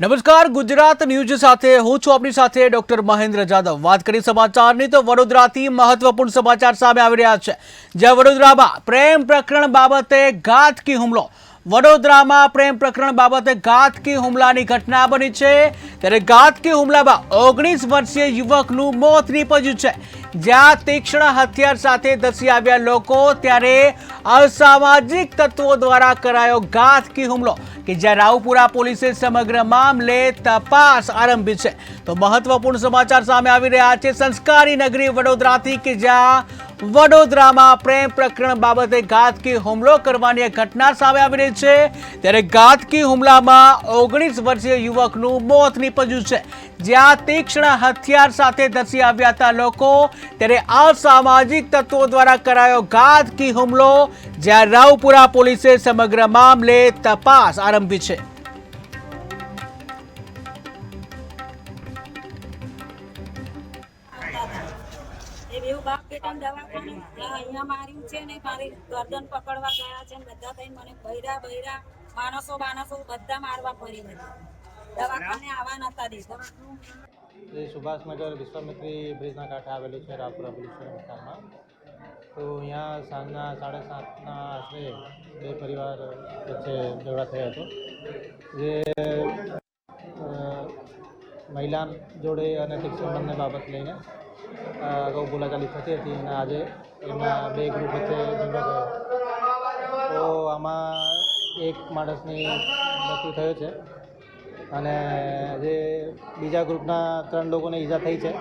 નમસ્કાર, ગુજરાત ન્યૂઝ સાથે હું છું આપની સાથે ડોક્ટર મહેન્દ્ર જાદવ. વાત કરી સમાચારની તો વડોદરાથી મહત્વપૂર્ણ સમાચાર સામે આવી રહ્યા છે. જ્યાં વડોદરામાં પ્રેમ પ્રકરણ બાબતે ઘાતકી હુમલો. વડોદરામાં પ્રેમ પ્રકરણ બાબતે ઘાતકી હુમલાની ઘટના બની છે. ત્યારે ઘાતકી હુમલામાં ઓગણીસ વર્ષીય યુવકનું મોત નીપજ્યું છે. જ્યાં તીક્ષ્ણ હથિયાર સાથે ધસી આવ્યા લોકો, ત્યારે અસામાજિક તત્વો દ્વારા કરાયો ઘાતકી હુમલો, કે જ્યાં રાવપુરા પોલીસે સમગ્ર મામલે તપાસ આરંભી છે. તો મહત્વપૂર્ણ સમાચાર સામે આવી રહ્યા છે. સંસ્કારી નગરી વડોદરાથી, કે જ્યાં વડોદરામાં પ્રેમ પ્રકરણ બાબતે ઘાતકી હુમલો કરવાની ઘટના સામે આવી રહી છે. ત્યારે ઘાતકી હુમલામાં ઓગણીસ વર્ષીય યુવકનું મોત નીપજ્યું છે. જ્યાં તીક્ષ્ણ હથિયાર સાથે ધસી આવ્યા હતા લોકો. ત્યારે અસામાજિક તત્વો દ્વારા કરાયો ઘાતકી હુમલો, જ્યાં રાવપુરા પોલીસે સમગ્ર મામલે તપાસ આરંભી છે. એ બેઉ બાપ બેટાને દવાખાને અહીંયા માર્યું છે ને મારી ગરદન પકડવા ગયા છે ને બધા થઈને મને ભૈરા ભૈરા માણસો માણસો બધા મારવા બધા દવાખાને આવવા નતા દેતા એ સુભાષનગર વિશ્વામિત્રી બ્રિજના કાંઠે આવેલું છે રાપુરા પોલીસ વિસ્તારમાં તો અહીંયા સાંજના સાડા સાતના આશરે બે પરિવાર વચ્ચે ઝઘડા થયો હતો. જે મહિલા જોડે અને શિક્ષણ બાબત લઈને અગાઉ બોલાચાલી થતી હતી અને આજે એમના બે ગ્રુપ વચ્ચે ઝઘડો થયો. તો આમાં એક માણસની મૃત્યુ થયો છે અને જે બીજા ગ્રુપના ત્રણ લોકોને ઈજા થઈ છે.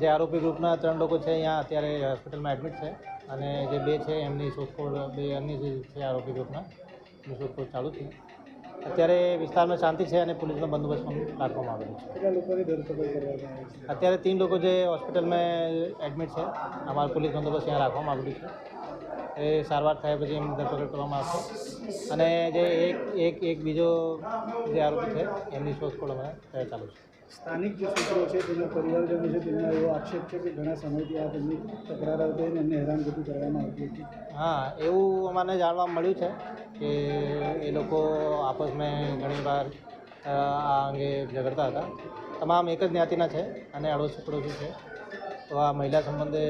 જે આરોપી ગ્રુપના ત્રણ લોકો છે અહીંયા અત્યારે હોસ્પિટલમાં એડમિટ છે અને જે બે છે એમની શોધખોળ, બે અન્ય જે છે આરોપી ગ્રુપના એમની શોધખોળ ચાલુ છે. અત્યારે વિસ્તારમાં શાંતિ છે અને પોલીસનો બંદોબસ્ત પણ રાખવામાં આવેલો છે. અત્યારે तीन લોકો જે હોસ્પિટલમાં એડમિટ છે અમારો પોલીસ બંદોબસ્ત ત્યાં રાખવામાં આવેલું છે. એ સારવાર થયા પછી એમની ધરપકડ કરવામાં આવશે. અને જે એક એક એક બીજો જે આરોપી છે એમની શોધખોળ અમે ચાલુ છે. સ્થાનિક જે સૂત્રો છે તેના પરિવારજનો છે તેમનો એવો આક્ષેપ છે કે ઘણા સમયથી આ તેમની તકરાર આવતી અને એમને હેરાનગતિ કરવામાં આવતી હતી. હા એવું અમને જાણવા મળ્યું છે. કે એ લોકો આપસમાં ઘણીવાર વાર આ અંગે ઝઘડતા હતા. તમામ એક જ જ્ઞાતિના છે અને અડોશી પડોશી છે. તો આ મહિલા સંબંધે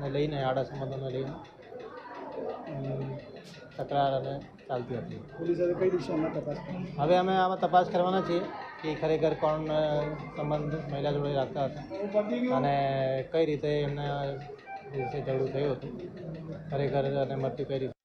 ને લઈને આડા સંબંધોને લઈને તકરાર અને ચાલતી હતી. પોલીસ હવે કઈ દિશામાં તપાસ હવે અમે આમાં તપાસ કરવાના છીએ કે ખરેખર કોણ સંબંધ મહિલા જોડે રાખતા હતા અને કઈ રીતે એમને દિવસે ઝઘડું થયું હતું. ખરેખર અને મૃત્યુ કઈ રીતે